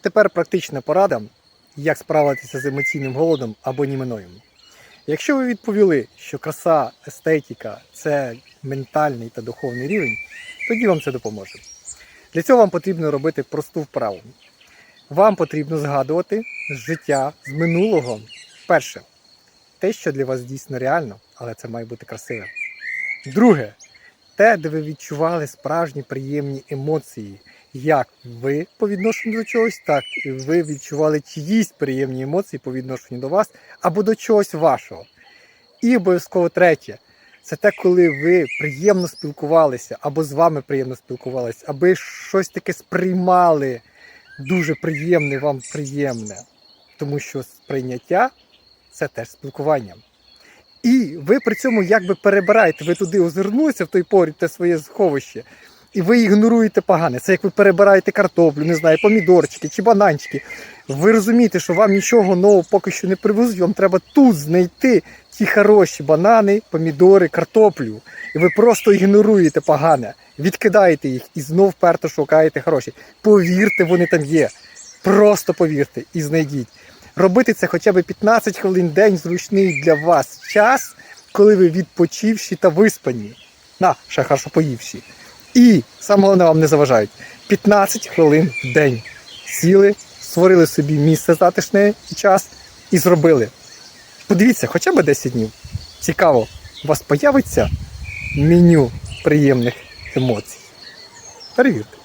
Тепер практична порада, як справитися з емоційним голодом або німеноєм. Якщо ви відповіли, що краса, естетика це ментальний та духовний рівень, тоді вам це допоможе. Для цього вам потрібно робити просту вправу. Вам потрібно згадувати життя, з минулого. Перше, те, що для вас дійсно реально, але це має бути красиве. Друге, те, де ви відчували справжні приємні емоції, як ви по відношенню до чогось, так і ви відчували чиїсь приємні емоції по відношенню до вас або до чогось вашого. І обов'язково третє. Це те, коли ви приємно спілкувалися, або з вами приємно спілкувалися, аби щось таке сприймали дуже приємне, вам приємне. Тому що сприйняття це теж спілкування. І ви при цьому якби перебираєте, ви туди озирнулися в той поряд, те своє сховище, і ви ігноруєте погане. Це як ви перебираєте картоплю, не знаю, помідорчики чи бананчики. Ви розумієте, що вам нічого нового поки що не привезуть, вам треба тут знайти ті хороші банани, помідори, картоплю. І ви просто ігноруєте погане, відкидаєте їх і знов вперто шукаєте хороші. Повірте, вони там є. Просто повірте і знайдіть. Робити це хоча б 15 хвилин день зручний для вас час, коли ви відпочивші та виспані. На, ще хорошо поївші. І саме головне вам не заважають. 15 хвилин в день. Сіли, створили собі місце затишне і час і зробили. Подивіться, хоча б 10 днів. Цікаво, у вас появиться меню приємних емоцій. Перевірте.